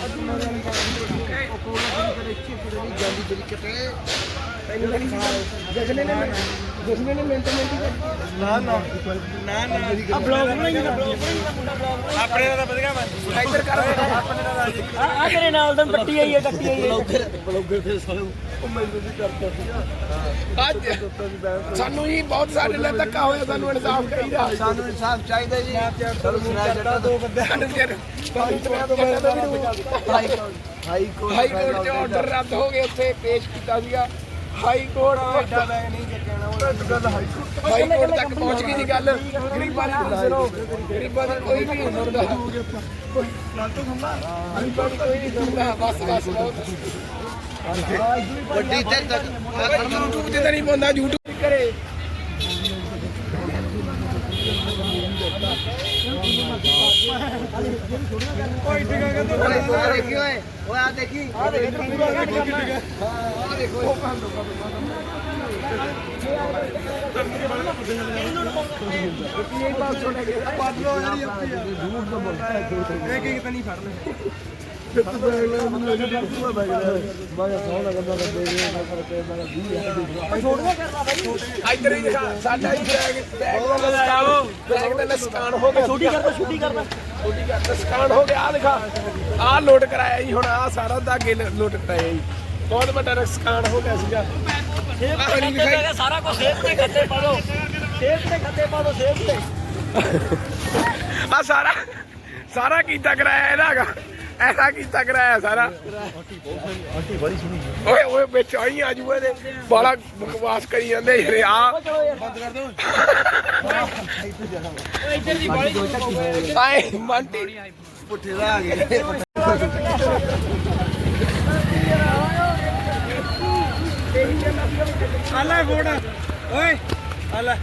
Aku mau yang paling itu, aku lagi dari kiri, dari jam dari kita. ਜਸਨੇ ਨੇ ਜਸਨੇ ਨੇ minute minute ਨਾ ਨਾ ਨਾ ਨਾ ਆ ਬਲੌਗ ਬਣਾਈ ਨਾ ਬਲੌਗ ਆਪਣੇ ਦਾ ਵਧੀਆ ਮੈਂ ਇੱਧਰ ਕਰ ਆਪਣੇ ਦਾ ਆ ਤੇਰੇ ਨਾਲ ਤਾਂ ਪੱਟੀ ਆਈ ਹੈ ਕੱਟੀ ਆਈ ਹੈ ਬਲੌਗਰ ਤੇ ਸਾਰੇ ਉਹ ਮੈਨੂੰ ਵੀ ਕਰਦਾ ਸੀਗਾ ਅੱਜ ਸਾਨੂੰ ਜੀ ਬਹੁਤ ਸਾਡੇ ਨਾਲ ਧੱਕਾ ਹੋਇਆ ਸਾਨੂੰ ਇਨਸਾਫ ਚਾਹੀਦਾ ਸਾਨੂੰ ਇਨਸਾਫ ਚਾਹੀਦਾ ਜੀ ਚਲੋ ਦੋ ਬੰਦੇ ਸਾਨੂੰ high court high court high order ਰੱਦ ਹੋ ਗਏ ਉੱਥੇ ਪੇਸ਼ ਕੀਤਾ ਸੀਗਾ। ਹਾਈ ਕੋਰਟ ਵੱਡਾ ਬੈਗ ਨਹੀਂ ਚੱਕਣਾ ਉਹ ਗੱਲ ਹਾਈ ਕੋਰਟ ਹਾਈ ਕੋਰਟ ਤੱਕ ਪਹੁੰਚ ਗਈ ਦੀ ਗੱਲ। ਗਰੀਬਾਂ ਦੀ ਸੁਣੋ ਗਰੀਬਾਂ ਦੀ ਕੋਈ ਵੀ ਨਹੀਂ ਸੁਣਦਾ ਗਰੀਬਾਂ ਦੀ ਕੋਈ ਨਹੀਂ ਸੁਣਦਾ ਬਸ ਬਸ ਬਹੁਤ ਵੱਡੀ ਤੇ ਤੱਕ YouTube ਤਾਂ ਨਹੀਂ ਪਾਉਂਦਾ YouTube ਕਰੇ। ਓਏ ਆ ਦੇਖੀ ਓਏ ਓਏ ਆ ਦੇਖੀ। ਆ ਦੇਖੀ ਇਹ ਕੀ ਕਿਤੇ ਨਹੀਂ ਫੜ ਲੈ ਇੱਧਰ ਹੀ ਦਿਖਾ ਸਾਡਾ ਹੀ ਬੈਗ ਬੈਗ ਦਾ ਨੁਕਸਾਨ ਬੈਗ ਦਾ ਨੁਕਸਾਨ ਹੋ ਗਿਆ। ਛੋਟੀ ਕਰਦਾ ਛੋਟੀ ਕਰਦਾ ਛੋਟੀ ਕਰਦਾ ਨੁਕਸਾਨ ਹੋ ਗਿਆ। ਆ ਦਿਖਾ ਆ ਲੋਡ ਕਰਾਇਆ ਜੀ ਹੁਣ ਆ ਸਾਰਾ ਦਾ ਅੱਗੇ ਲੋਡ ਕਰਾਇਆ ਜੀ। ਬਹੁਤ ਵੱਡਾ ਨੁਕਸਾਨ ਹੋ ਗਿਆ ਸੀਗਾ। ਸਾਰਾ ਕੁਝ ਸੇਬ ਤੇ ਖਾਤੇ ਪਾ ਦੋ। ਸੇਬ ਤੇ ਖਾਤੇ ਪਾ ਦੋ ਸੇਬ ਤੇ। ਆ ਸਾਰਾ ਸਾਰਾ ਕੀਤਾ ਕਰਾਇਆ ਇਹਦਾ ਹੈਗਾ। ਐਸਾ ਕੀਤਾ ਕਰਾਇਆ ਸਾਰਾ। ਓਏ ਓਏ ਵਿੱਚ ਆਈ ਆ ਜੂਏ ਦੇ ਬਾਲਾ ਬਕਵਾਸ ਕਰੀ ਜਾਂਦੇ ਯਾਰ ਆ। ਬੰਦ ਕਰ ਦੋ ਆਏ ਮੰਟੀ ਪੁੱਠੇ ਦਾ ਆ ਗਏ ਆਲਾ ਫੋਨ ਓਏ ਆਲਾ।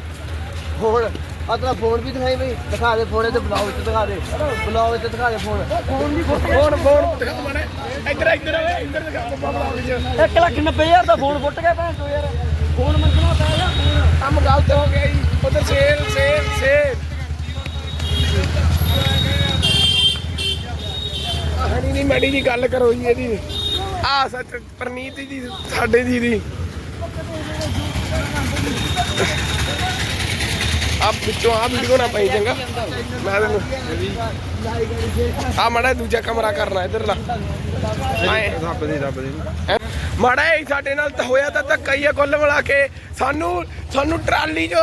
ਫੋਨ ਆ ਤੇਰਾ ਫੋਨ ਵੀ ਦਿਖਾਈ ਬਈ। ਦਿਖਾ ਦੇ ਫੋਨ ਤੇ ਬਲੌਗ ਤੇ ਦਿਖਾ ਦੇ। ਬਲੌਗ ਤੇ ਦਿਖਾ ਦੇ ਫੋਨ। ਫੋਨ ਫੋਨ ਦਿਖਾ ਮਾੜੇ ਇੱਧਰ ਇੱਧਰ ਇੱਧਰ ਦਿਖਾ ਬੱਬਾ ਬੁਲਾਓ ਜੀ 1 ਲੱਖ 90 ਹਜ਼ਾਰ ਦਾ ਫੋਨ ਫੁੱਟ ਗਿਆ ਭੈਣ ਚੋ ਯਾਰ। ਫੋਨ ਮੰਗਣਾ ਪੈ ਗਿਆ ਕੰਮ ਗਲਤ ਹੋ ਗਿਆ ਜੀ। ਉਧਰ ਸੇਲ ਸੇਲ ਸੇਲ ਹਣੀ ਨਹੀਂ ਮੈਡੀ ਦੀ ਗੱਲ ਕਰੋ ਜੀ ਇਹਦੀ। ਆ ਸੱਚ ਪ੍ਰਨੀਤ ਦੀ ਸਾਡੇ ਦੀ ਦੀ। ਆਪ ਵਿੱਚੋਂ ਆ ਵੀਡੀਓ ਨਾ ਪਈ ਚੰਗਾ। ਮੈਂ ਤੈਨੂੰ। ਆ ਮੜਾ ਦੂਜਾ ਕਮਰਾ ਕਰਨਾ ਇਧਰਲਾ ਆਏ। ਰੱਬ ਦੀ ਰੱਬ ਦੀ ਹੈਂ? ਮਾੜਾ ਹੀ ਸਾਡੇ ਨਾਲ ਤਾਂ ਹੋਇਆ ਤਾਂ ਧੱਕਾ ਹੀ ਆ ਕੁੱਲ ਮਿਲਾ ਕੇ। ਸਾਨੂੰ ਸਾਨੂੰ ਟਰਾਲੀ 'ਚ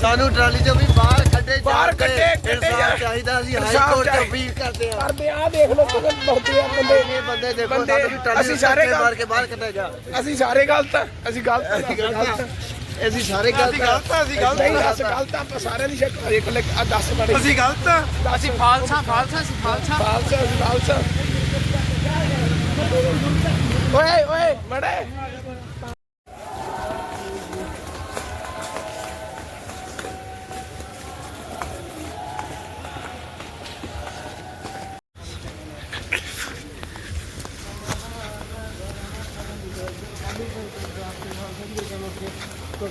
ਸਾਨੂੰ ਟਰਾਲੀ ਚੋਂ ਵੀ ਬਾਹਰ ਕੱਢੇ ਬਾਹਰ ਤੇ ਇਨਸਾਫ ਜਾਣ। ਚਾਹੀਦਾ ਅਸੀਂ ਹਾਈ ਕੋਰਟ ਚਾਹੀ- ਅਪੀਲ ਕਰਦੇ ਆ ਕਰਦੇ ਆ ਦੇਖ ਲਓ ਕਿਵੇਂ ਬਹੁਤ ਆ ਬੰਦੇ। ਇਹ ਬੰਦੇ ਦੇਖੋ ਬੰਦੇ, ਵੀ ਅਸੀਂ ਸਾਰੇ ਮਾਰ ਗਲਤ ਕੇ ਬਾਹਰ ਕੱਢਿਆ ਜਾ। ਅਸੀਂ ਸਾਰੇ ਗਲਤ ਆ ਅਸੀਂ ਗਲਤ ਆ, ਅਸੀਂ ਗਲਤ ਗਲਤ ਆ। ਅਸੀਂ ਸਾਰੇ ਗਲਤ ਆ। ਅਸੀਂ ਨਹੀਂ ਦੱਸ ਗਲਤ ਆ, ਆਪਾਂ ਸਾਰਿਆਂ ਦੀ ਸ਼ੱਕ ਇੱਕ ਲਿਖ ਆ 10 ਬੜੇ ਅਸੀਂ ਗਲਤ ਆ। ਅਸੀਂ ਫਾਲਸਾ ਫਾਲਸਾ ਅਸੀਂ ਫਾਲਸਾ। ਫਾਲਸਾ ਅਸੀਂ ਫਾਲਸਾ। ਓਏ ਓਏ ਮੜੇ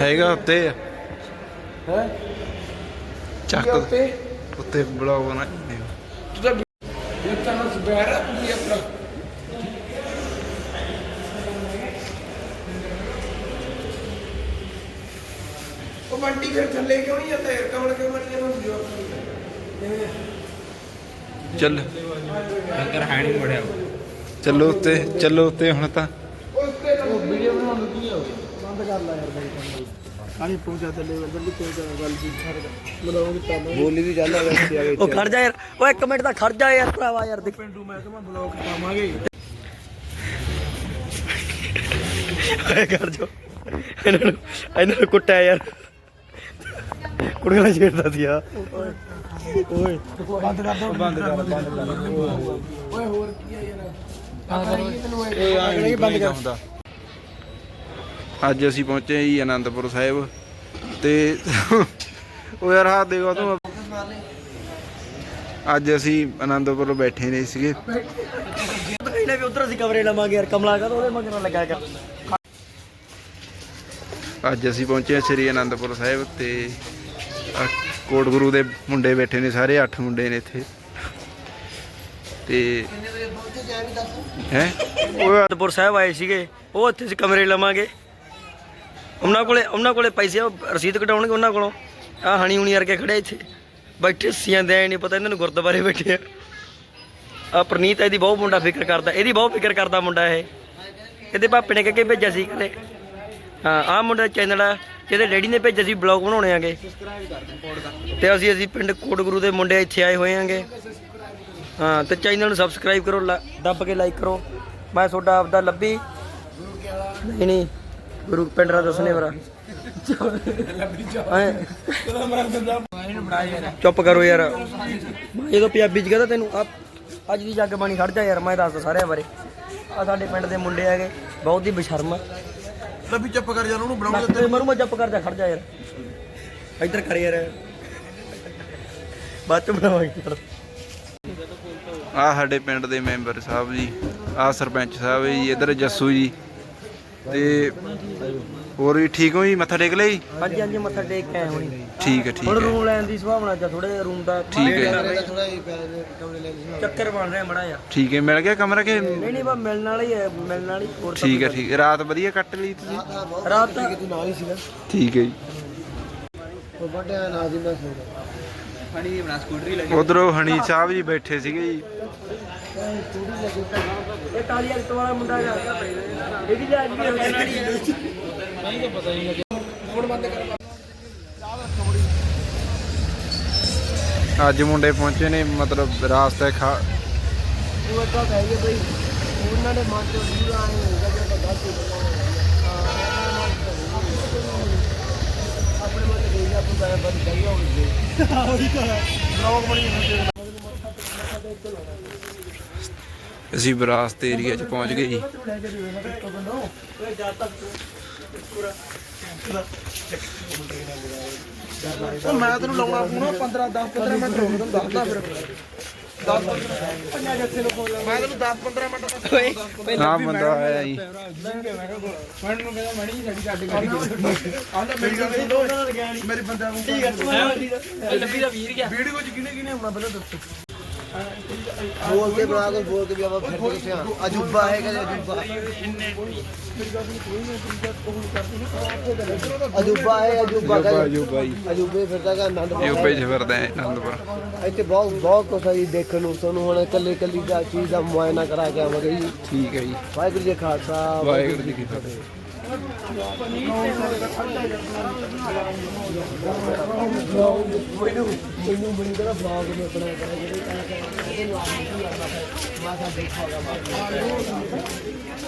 ਹੈਗਾ ਉੱਤੇ। ਆ ਹੈ? ਚੱਕ। ਉੱਤੇ? ਉੱਤੇ ਬਲੌਗ ਬਣਾ ਤੂੰ ਤਾਂ ਇਹ ਤਾਂ ਸਬੈਰਾ ਕੀ ਆਪਣਾ। ਉਹ ਬੰਟੀ ਫਿਰ ਥੱਲੇ ਕਿਉਂ ਨਹੀਂ ਜਾਂਦਾ? ਯਾਰ ਕਮਲ ਕਿਉਂ ਮਰ ਜਾਂਦਾ ਜੋ ਚੱਲ। ਚੱਲੋ ਉੱਤੇ ਚੱਲੋ ਉੱਤੇ ਹੁਣ ਤੇ ਤਾਂ ਵੀਡੀਓ ਬਣਾਉਣ ਨੂੰ ਕੀ ਹੋ ਬੰਦ ਕਰ ਲੈ ਯਾਰ ਬਾਈ ਆਣੀ ਪਹੁੰਚਾ ਤੇ ਲੈਵਲ ਬੰਦੀ ਪਹੁੰਚਾ ਗੱਲ ਦੀ ਬਲੌਗ ਤਾਂ ਬੋਲੀ ਵੀ ਜਾਂਦਾ ਵੈਸੇ ਆ ਗਈ ਉਹ ਖੜ ਜਾ ਯਾਰ। ਓਏ ਇੱਕ ਮਿੰਟ ਤਾਂ ਖੜ ਜਾ ਯਾਰ ਭਰਾਵਾ ਯਾਰ ਦੇਖ। ਪਿੰਡੂ ਮੈਂ ਕਹਾਂ ਬਲੌਗ ਪਾਵਾਂਗੇ। ਓਏ ਖੜ ਜਾ। ਇਹਨਾਂ ਨੂੰ ਇਹਨਾਂ ਨੂੰ ਕੁੱਟਿਆ ਯਾਰ। ਕੁੜੀਆਂ ਛੇੜਦਾ ਸੀ ਆ। ਓਏ। ਬੰਦ ਕਰ ਦੋ। ਬੰਦ ਕਰ ਬੰਦ ਕਰ। ਓਏ ਹੋਰ ਕੀ ਆ ਯਾਰ? ਨਹੀਂ ਤੈਨੂੰ ਇਹ ਆ ਬੰਦ ਕਰ। ਅੱਜ ਅਸੀਂ ਪਹੁੰਚੇ ਜੀ ਆਨੰਦਪੁਰ ਸਾਹਿਬ ਤੇ ਉਹ ਯਾਰ ਹਾਂ ਦੇਖੋ ਤੂੰ ਅੱਜ ਅਸੀਂ ਆਨੰਦਪੁਰ ਬੈਠੇ ਨੇ ਸੀਗੇ। ਇਹਨੇ ਵੀ ਉਧਰ ਅਸੀਂ ਕਮਰੇ ਲਵਾਂਗੇ ਯਾਰ ਕਮਲਾ ਕਾ ਉਹਦੇ ਮੰਗਣਾ ਲੱਗਾ ਕਰ ਅੱਜ ਅਸੀਂ ਪਹੁੰਚੇ ਸ੍ਰੀ ਆਨੰਦਪੁਰ ਸਾਹਿਬ ਤੇ ਕੋਟ ਗੁਰੂ ਦੇ ਮੁੰਡੇ ਬੈਠੇ ਨੇ ਸਾਰੇ 8 ਮੁੰਡੇ ਨੇ ਇੱਥੇ। ਤੇ ਹੈ? ਉਹ ਅਨੰਦਪੁਰ ਸਾਹਿਬ ਆਏ ਸੀਗੇ ਉਹ ਇੱਥੇ ਅਸੀਂ ਕਮਰੇ ਲਵਾਂਗੇ। ਉਹਨਾਂ ਕੋਲੇ ਉਹਨਾਂ ਕੋਲੇ ਪੈਸੇ ਆ, ਉਹ ਰਸੀਦ ਕਢਾਉਣਗੇ ਉਹਨਾਂ ਕੋਲੋਂ। ਆ ਹਣੀ ਹੁਣੀ ਵਰਗੇ ਖੜੇ ਇੱਥੇ। ਬੈਠੇ ਸੀਆਂ ਦੇ ਨਹੀਂ ਪਤਾ ਇਹਨਾਂ ਨੂੰ ਗੁਰਦੁਆਰੇ ਬੈਠੇ ਆ। ਆ ਪ੍ਰਨੀਤ ਇਹਦੀ ਬਹੁਤ ਮੁੰਡਾ ਫਿਕਰ ਕਰਦਾ। ਇਹਦੀ ਬਹੁਤ ਫਿਕਰ ਕਰਦਾ ਮੁੰਡਾ ਇਹ। ਇਹਦੇ ਪਾਪੇ ਨੇ ਕਹਿ ਕੇ ਭੇਜਿਆ ਸੀ ਕਦੇ ਹਾਂ ਆ ਮੁੰਡਾ ਚੈਨਲ ਆ ਜਿਹਦੇ ਡੈਡੀ ਨੇ ਭੇਜਿਆ ਸੀ ਬਲੌਗ ਬਣਾਉਣੇ ਆਗੇ। ਤੇ ਅਸੀਂ ਅਸੀਂ ਪਿੰਡ ਕੋਟ ਗੁਰੂ ਦੇ ਮੁੰਡੇ ਇੱਥੇ ਆਏ ਹੋਏ ਆਂਗੇ। ਹਾਂ ਤੇ ਚੈਨਲ ਨੂੰ ਸਬਸਕ੍ਰਾਈਬ ਕਰੋ ਲਾ- ਦੱਬ ਕੇ ਲਾਈਕ ਕਰੋ। ਮੈਂ ਤੁਹਾਡਾ ਆਪਦਾ ਲੱਭੀ। ਨਹੀਂ ਨਹੀਂ। ਗੁਰੂ ਪਿੰਡ ਦਾ ਦੱਸਣੇ ਵਰਾ ਹੈਂ? ਚੁੱਪ ਕਰੋ ਯਾਰ। ਮੈਂ ਜਦੋਂ ਪੰਜਾਬੀ ਚ ਕਹਦਾ ਤੈਨੂੰ ਆ ਅੱਜ ਦੀ ਜੱਗ ਬਾਣੀ ਖੜ ਜਾ ਯਾਰ ਮੈਂ ਦੱਸਦਾ ਸਾਰਿਆਂ ਬਾਰੇ। ਆ ਸਾਡੇ ਪਿੰਡ ਦੇ ਮੁੰਡੇ ਹੈਗੇ ਬਹੁਤ ਹੀ ਬਸ਼ਰਮ ਆ। ਲੱਭੀ ਚੁੱਪ ਕਰ ਯਾਰ ਉਹਨੂੰ ਮੈਂ ਤੇ ਮਰੂ ਮੈਂ ਚੁੱਪ ਕਰ ਜਾ ਖੜ ਜਾ ਯਾਰ। ਇੱਧਰ ਕਰ ਯਾਰ। ਬਾਅਦ ਚ ਬਣਾਵਾਂਗੇ ਆ ਸਾਡੇ ਪਿੰਡ ਦੇ ਮੈਂਬਰ ਸਾਹਿਬ ਜੀ ਆ ਸਰਪੰਚ ਸਾਹਿਬ ਜੀ ਇਧਰ ਜੱਸੂ ਜੀ। ਤੇ ਹੋਰ ਵੀ ਠੀਕ ਹੋ ਜੀ? ਮੱਥਾ ਟੇਕ ਲਈ ਹਾਂਜੀ ਹਾਂਜੀ ਮੱਥਾ ਟੇਕ ਕੇ ਆਏ ਹੁਣੀ ਠੀਕ ਹੈ ਠੀਕ ਹੁਣ ਹੈ। ਰੂਮ ਲੈਣ ਦੀ ਸੁਭਾਵਨਾ ਜਾਂ ਥੋੜੇ ਰੂਮ ਦਾ ਠੀਕ ਹੈ। ਜਿਹਾ ਚੱਕਰ ਬਣ ਰਿਹਾ ਮੜਾ ਆ ਠੀਕ ਹੈ ਮਿਲ ਗਿਆ ਕਮਰਾ ਕਿ? ਨਹੀਂ ਨਹੀਂ ਬਸ ਮਿਲਣ ਵਾਲਾ ਹੀ ਹੈ ਮਿਲਣ ਵਾਲੀ ਹੋਰ ਤਾਂ ਠੀਕ ਹੈ ਠੀਕ ਹੈ। ਰਾਤ ਵਧੀਆ ਕੱਟ ਲਈ ਤੁਸੀਂ? ਰਾਤ ਤੱਕ ਤੂੰ ਨਾਲ ਹੀ ਸੀਗਾ। ਠੀਕ ਹੈ ਜੀ। ਉਹ ਵੱਡਿਆ ਨਾਲ ਦੀ ਮੈਂ ਸੋਦਾ ਉਧਰੋਂ ਹਣੀ ਸਾਹਿਬ ਜੀ ਬੈਠੇ ਸੀਗੇ ਜੀ। ਇਹ ਕਾਲੀ ਐਕਟ ਵਾਲਾ ਮੁੰਡਾ ਹੈਗਾ ਇਹਦੀ ਜਾ ਜੀ ਹੋ ਜਾਣੀ ਹੈ ਅੱਜ ਮੁੰਡੇ ਪਹੁੰਚੇ ਨੇ, ਮਤਲਬ ਰਾਸਤੇ ਖਾ ਉਹ ਇੱਕ ਗੱਲ ਹੈ ਬਈ ਉਹਨਾਂ ਦੇ ਮਨ ਤੋਂ ਦੂਰ ਆਏ ਹੋਏਗਾ ਜਿਹੜਾ ਗਲਤ ਹੋ ਆਪਣੇ ਮਨ ਤੇ ਗਈ ਆਪਾਂ ਬਾਰੇ ਬੰਦ ਕਰੀ ਹੋਣੀ ਅਸੀਂ ਵਿਰਾਸਤ ਏਰੀਆ 'ਚ ਪਹੁੰਚ ਗਏ ਜੀ। ਉਹ ਮੈਂ ਤੈਨੂੰ ਲਾਉਣਾ ਫੋਨ 15 10 15 ਮਿੰਟ ਰੁਕ ਤੈਨੂੰ ਦੱਸਦਾ ਫਿਰ। 10 ਪੰਜਾਂ ਜੱਥੇ ਨੂੰ ਫੋਨ ਮੈਂ ਤੈਨੂੰ 10 15 ਮਿੰਟ ਓਏ ਆ ਬੰਦਾ ਆਇਆ ਜੀ। ਮੈਂ ਨੂੰ ਕਹਿੰਦਾ ਮੈਂ ਨਹੀਂ ਸਾਡੀ ਗੱਡੀ ਗੱਡੀ ਆਂਦਾ ਮੇਰੀ ਗੱਲ ਨਹੀਂ ਦੋ ਮੇਰੇ ਬੰਦਾ ਨੂੰ ਠੀਕ ਹੈ ਲੱਭੀ ਦਾ ਵੀਰ ਗਿਆ ਵੀਡੀਓ ਚ ਕਿਨੇ ਕਿਨੇ ਆਉਣਾ ਪਹਿਲਾਂ ਦੱਸੋ। ਬੋਲ ਕੇ ਬਣਾ ਕੇ ਬੋਲ ਕੇ ਵੀ ਆਪਾਂ ਫਿਰ ਕਿੱਥੇ ਆ ਅਜੂਬਾ ਹੈਗਾ ਜੀ, ਅਜੂਬਾ। ਅਜੂਬਾ ਹੈ ਅਜੂਬਾ ਜੋਬਾ ਕਹਿੰਦੇ। ਅਜੂਬੇ ਫਿਰਦਾ ਗਾ ਆਨੰਦ ਜੋਬੇ 'ਚ ਫਿਰਦਾ ਹੈ ਆਨੰਦਪੁਰ। ਇੱਥੇ ਬਹੁਤ ਬਹੁਤ ਕੁਛ ਹੈ ਜੀ ਦੇਖਣ ਨੂੰ ਤੁਹਾਨੂੰ ਹੁਣ ਇਕੱਲੇ ਇਕੱਲੀ ਦਾ ਚੀਜ਼ ਦਾ ਮੁਆਇਨਾ ਕਰਾ ਕੇ ਆਵਾਂਗੇ ਜੀ। ਠੀਕ ਹੈ ਜੀ। ਵਾਹਿਗੁਰੂ ਜੀ ਕਾ ਖਾਲਸਾ ਵਾਹਿਗੁਰੂ ਜੀ ਕੀ ਫਤਿਹ। ਮੈਨੂੰ ਮੈਨੂੰ ਬੜੀ ਤਰ੍ਹਾਂ ਬਲੌਗ ਮੈਂ ਬਣਾ ਕੇ ਜਿਹੜੇ ਕਹਿੰਦੇ ਨੂੰ ਆਪ ਹੀ ਆਉਂਦਾ ਹੈ ਮਾਤਾ ਦੇਖਾਗਾ ਸਾਨੂੰ ਸਾਡੇ ਯਾਰ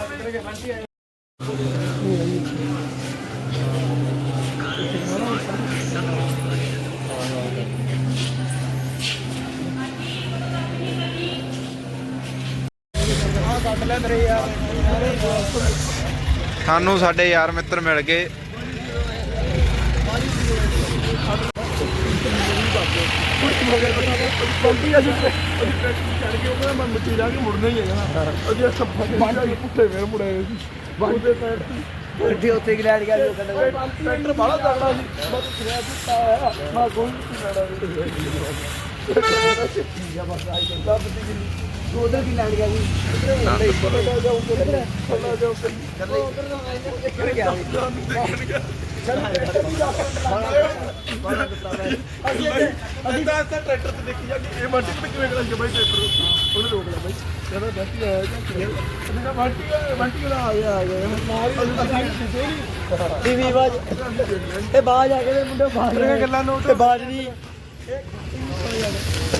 ਮਿੱਤਰ ਮਿਲ ਕੇ ਉਹਨਾਂ ਹੀ ਪੁੱਠੇ ਫੇਰ ਮੁੜੇ ਬਾਕੀ ਦੇ ਪੈਰ ਵੱਡੀ ਉੱਥੇ ਗਲੈਡ ਗਿਆ ਜੋ ਕਹਿੰਦਾ ਟਰੈਕਟਰ ਬਾਹਲਾ ਤਗੜਾ ਸੀ ਬਸ ਸਿਆ ਦਿੱਤਾ ਆ ਮੈਂ ਕੋਈ ਨਹੀਂ ਲੈਣਾ ਉਧਰ ਕੀ ਲੈਂਡ ਗਿਆ ਜੀ ਅਸੀਂ ਅਸੀਂ ਤਾਂ ਤਾਂ ਟਰੈਕਟਰ ਤੇ ਦੇਖੀ ਜਾ ਇਹ ਮਾਟੀ ਤੇ ਕਿਵੇਂ ਕਰਾਂਗੇ ਬਾਈ ਟਰੈਕਟਰ ਉਹਨੇ ਰੋਕ ਲਿਆ ਬਾਈ ਕਹਿੰਦਾ ਬੈਠੀ ਆਇਆ ਉਹਨੇ ਮਾਟੀ ਮਾਟੀ ਵਾਲਾ ਆ ਗਿਆ ਆ ਗਿਆ ਨਾਲ ਹੀ ਟੀਵੀ ਬਾਜ ਇਹ ਬਾਜ ਆ ਗਏ ਮੁੰਡੇ ਬਾਜ ਗੱਲਾਂ ਨੂੰ ਤੇ ਬਾਜ ਨਹੀਂ। ಮಾಡಿದ್ದಾರೆ